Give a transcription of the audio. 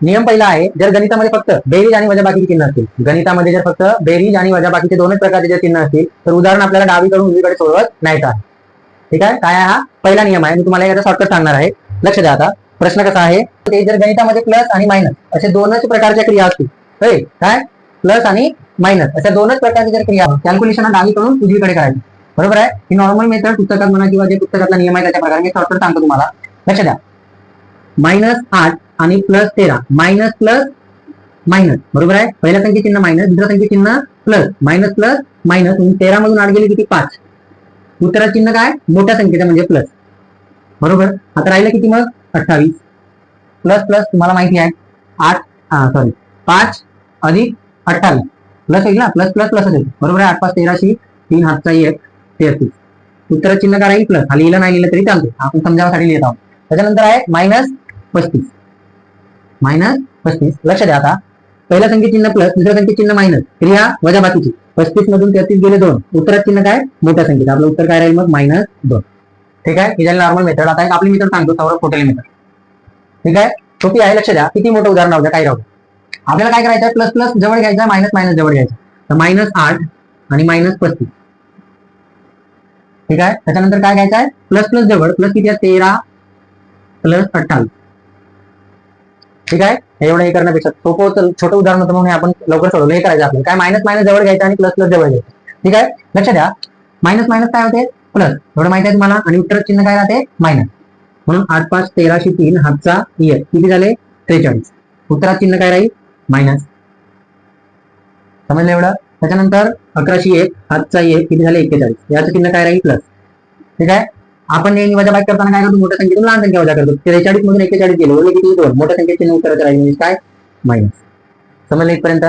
नियम पहिला आहे जर गणितामध्ये फक्त बेरीज आणि वजाबाकीचे चिन्ह असतील. गणितामध्ये जर फक्त बेरीज आणि वजाबाकीचे दोनच प्रकारचे जर चिन्ह असतील तर उदाहरण आपल्याला डावीकडून उजवीकडे सोडवत नाही आहे. ठीक आहे? काय हा? पहिला नियम आहे. मी तुम्हाला याचा शॉर्टकट सांगणार आहे. लक्ष द्या आता. प्रश्न कसा आहे? ते जर गणितामध्ये प्लस आणि मायनस असे दोनच प्रकारच्या क्रिया असतील. होय? काय? प्लस आणि मायनस अशा दोनच प्रकारच्या जर क्रिया कॅल्क्युलेशन डावीकडून उजवीकडे करायची बरोबर आहे? ही नॉर्मल मेथड पुस्तकात म्हणा किंवा जे पुस्तकातला नियम आहे त्याच्या प्रकारे मी शॉर्टकट सांगतो तुम्हाला. लक्ष द्या. मायनस आठ आणि प्लस तेरा. मायनस प्लस मायनस बरोबर आहे? पहिल्या संख्ये चिन्ह मायनस दुसऱ्या संख्ये चिन्ह प्लस मायनस प्लस मायनस तेरा मधून आठ गेली किती? पाच. उत्तरा चिन्ह काय? मोठ्या संख्येचं म्हणजे प्लस बरोबर? आता राहिलं किती मग? अठ्ठावीस. प्लस प्लस तुम्हाला माहिती आहे. आठ सॉरी पाच अधिक अठ्ठावीस. प्लस होईल ना? प्लस प्लस प्लस असेल. बरोबर आहे? आठ पाच तेराशी तीन हातचा एक तेहतीस. उत्तरात चिन्ह काय राहील? प्लस हा लिहिलं नाही लिहिलं तरी चालते. आपण समजावासाठी लिहित आहोत. त्याच्यानंतर आहे मायनस पस्तीस. मायनस पस्तीस. लक्ष द्या आता. पहिल्या संख्ये चिन्ह प्लस दुसऱ्या संख्ये चिन्ह मायनस क्रिया वजा बाकीची. पस्तीस मधून तेहतीस गेले दोन. उत्तरात चिन्ह काय? मोठ्या संख्येत. आपलं उत्तर काय राहील मग? मायनस दोन. ठीक आहे? ही झाली नॉर्मल मेथड आता एक आपली मेथड सांगतो सौरभ पोटेल मेथड ठीक आहे? सोपी आहे लक्ष द्या. किती मोठं उदाहरण राहू द्या काय राहू आपल्याला काय करायचं प्लस प्लस जवळ घ्यायचं मायनस मायनस जवळ घ्यायचं तर मायनस आठ आणि मायनस पस्तीस. ठीक आहे? त्याच्यानंतर काय घ्यायचं आहे प्लस प्लस जवळ. प्लस किती आहे? तेरा. प्लस अठ्ठावीस. ठीक आहे? एवढं हे करण्यापेक्षा सोपं छोटं उदाहरण होतं म्हणून आपण लवकर सोडवलं. हे करायचं आपल्याला. काय? मायनस मायनस जवळ घ्यायचं आणि प्लस प्लस जवळ घ्यायचं. ठीक आहे? लक्षात द्या मायनस मायनस काय होते? प्लस एवढं माहिती आहे तुम्हाला? आणि उत्तर चिन्ह काय राहते? मायनस म्हणून आठ पाच तेराशे तीन हातचा एक किती झाले? त्रेचाळीस. उत्तरात चिन्ह काय राहील? मायनस समजलं एवढं? त्याच्यानंतर अकराशे एक हातचा एक किती झाले? एक्केचाळीस. याचं चिन्ह काय राहील? प्लस ठीक आहे? आपण नेहमी वजा बाईक करताना काय करतो? मोठ्या संख्येतून लहान संख्या वजा करतो. त्रेचाळीस मधून एकेचाळीस गेलो. म्हणजे किती दोन मोठ्या संख्येचे नऊ करायचं करायचे म्हणजे काय? माहिती समजलं इथपर्यंत?